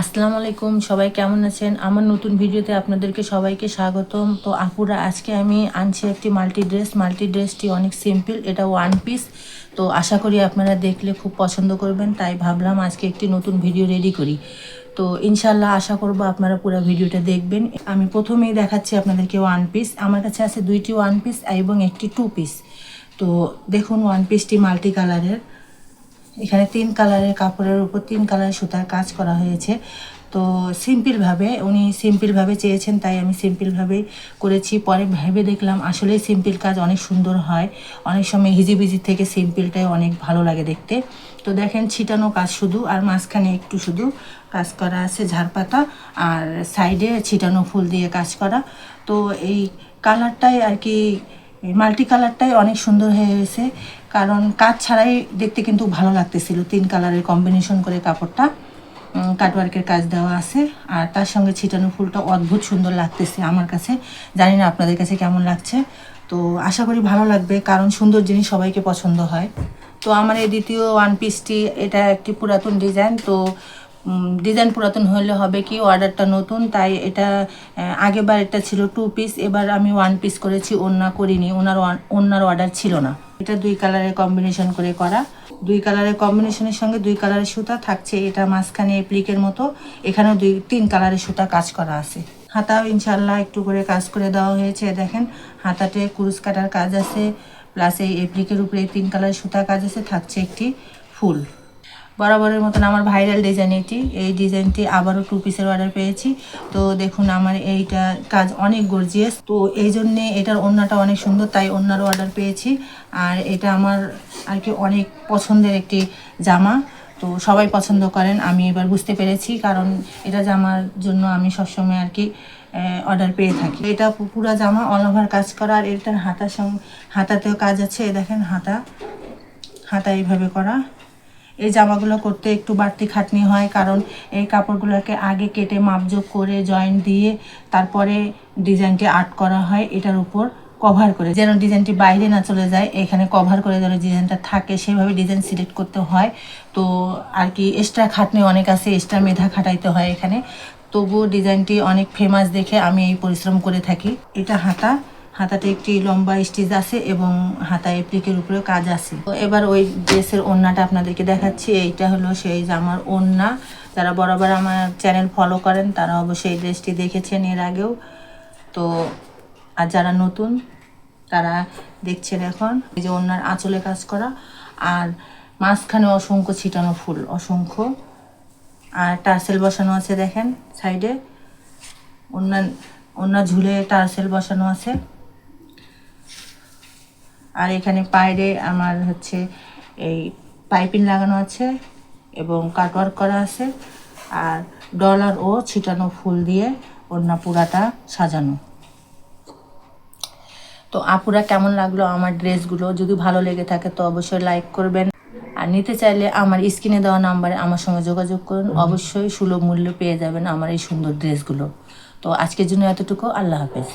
আসসালামু আলাইকুম, সবাই কেমন আছেন? আমার নতুন ভিডিওতে আপনাদেরকে সবাইকে স্বাগতম। তো আপুরা, আজকে আমি আনছি একটি মাল্টি ড্রেস। মাল্টি ড্রেসটি অনেক সিম্পল, এটা ওয়ান পিস তো আশা করি আপনারা দেখলে খুব পছন্দ করবেন, তাই ভাবলাম আজকে একটি নতুন ভিডিও রেডি করি। তো ইনশাল্লাহ আশা করব আপনারা পুরো ভিডিওটা দেখবেন। আমি প্রথমেই দেখাচ্ছি আপনাদেরকে ওয়ান পিস আমার কাছে আছে দুইটি ওয়ান পিস এবং একটি টু পিস তো দেখুন ওয়ান পিসটি মাল্টি কালারের এখানে তিন কালারের কাপড়ের উপর তিন কালারের সুতার কাজ করা হয়েছে। তো সিম্পলভাবে, উনি সিম্পলভাবে চেয়েছেন, তাই আমি সিম্পলভাবেই করেছি। পরে ভেবে দেখলাম, আসলে সিম্পল কাজ অনেক সুন্দর হয়। অনেক সময় হিজিবিজি থেকে সিম্পলটাই অনেক ভালো লাগে দেখতে। তো দেখেন, ছিটানো কাজ শুধু, আর মাঝখানে একটু শুধু কাজ করা আছে ঝাড়পাতা, আর সাইডে ছিটানো ফুল দিয়ে কাজ করা। তো এই কালারটাই আর কি মাল্টি কালারটাই অনেক সুন্দর হয়ে গেছে। কারণ কাজ ছাড়াই দেখতে কিন্তু ভালো লাগতেছিল, তিন কালারের কম্বিনেশন করে কাপড়টা। কাটওয়ার্কের কাজ দেওয়া আছে। আর তার সঙ্গে ছিটানো ফুলটা অদ্ভুত সুন্দর লাগতেছে আমার কাছে। জানি না আপনাদের কাছে কেমন লাগছে। তো আশা করি ভালো লাগবে, কারণ সুন্দর জিনিস সবাইকে পছন্দ হয়। তো আমার এই দ্বিতীয় ওয়ান পিসটি এটা একটি পুরাতন ডিজাইন তো ডিজাইন পুরাতন হলে হবে কি অর্ডারটা নতুন, তাই এটা আগেবার এটা ছিল টু পিস এবার আমি ওয়ান পিস করেছি ওন্না করিনি, ওনার ওন্নার অর্ডার ছিল না। এটা দুই কালারের কম্বিনেশন করে করা। দুই কালারের কম্বিনেশনের সঙ্গে দুই কালারের সুতা থাকছে, এটা মাঝখানে প্লিকের মতো, এখানেও দুই, তিন কালারের সুতা কাজ করা আছে। হাতাও ইনশাল্লাহ একটু করে কাজ করে দেওয়া হয়েছে, দেখেন, হাতাতে কুরুশ কাটার কাজ আছে প্লাস এই এপ্লিকের উপরে তিন কালারের সুতা কাজ আছে, থাকছে একটি ফুল। বরাবরের মতন আমার ভাইরাল ডিজাইন এটি। এই ডিজাইনটি আবারও টু পিসের অর্ডার পেয়েছি। তো দেখুন, আমার এইটা কাজ অনেক গর্জিয়াস তো এই জন্যে এটার ওড়নাটা অনেক সুন্দর, তাই ওড়নারও অর্ডার পেয়েছি। আর এটা আমার আর কি অনেক পছন্দের একটি জামা। তো সবাই পছন্দ করেন, আমি এবার বুঝতে পেরেছি, কারণ এটা জামার জন্য আমি সবসময় আর কি অর্ডার পেয়ে থাকি। এটা পুরা জামা অল ওভার কাজ করা, আর এটার হাতার সঙ্গে হাতাতেও কাজ আছে। দেখেন, হাতা। হাতা এইভাবে করা। এই জামাগুলো করতে একটু বাড়তি খাটনি হয়, কারণ এই কাপড়গুলোকে আগে কেটে মাপজোক করে জয়েন্ট দিয়ে তারপরে ডিজাইনটি আর্ট করা হয়, এটার উপর কভার করে। যেন ডিজাইনটি বাইরে না চলে যায়, এখানে কভার করে যেন ডিজাইনটা থাকে, সেভাবে ডিজাইন সিলেক্ট করতে হয়। তো আর কি এক্সট্রা খাটনি অনেক আছে এক্সট্রা মেধা খাটাইতে হয় এখানে। তবুও ডিজাইনটি অনেক ফেমাস দেখে আমি এই পরিশ্রম করে থাকি। এটা হাতা হাতাতে একটি লম্বা স্টিচ আছে এবং হাতা এপ্লিকের উপরেও কাজ আছে। তো এবার ওই ড্রেসের ওড়নাটা আপনাদেরকে দেখাচ্ছি। এইটা হলো সেই জামার ওড়না যারা বরাবর আমার চ্যানেল ফলো করেন, তারা অবশ্যই ড্রেসটি দেখেছেন এর আগেও। তো আর যারা নতুন, তারা দেখছেন এখন। এই যে ওড়নার আঁচলে কাজ করা। আর মাঝখানে অসংখ্য ছিটানো ফুল, অসংখ্য। আর টার্সেল বসানো আছে দেখেন সাইডে। অন্য অন্য ঝুলে টার্সেল বসানো আছে। আর এখানে পায়রে আমার হচ্ছে এই পাইপিং লাগানো আছে এবং কাটওয়ার্ক করা আছে আর ডলার ও ছিটানো ফুল দিয়ে ওড়না পুরাটা সাজানো। তো আপুরা কেমন লাগল আমার ড্রেসগুলো? যদি ভালো লেগে থাকে তো অবশ্যই লাইক করবেন। আর নিতে চাইলে আমার স্ক্রিনে দেওয়া নাম্বারে আমার সঙ্গে যোগাযোগ করুন। অবশ্যই সুলভ মূল্য পেয়ে যাবেন আমার এই সুন্দর ড্রেসগুলো। তো আজকের জন্য এতটুকু। আল্লাহ হাফেজ।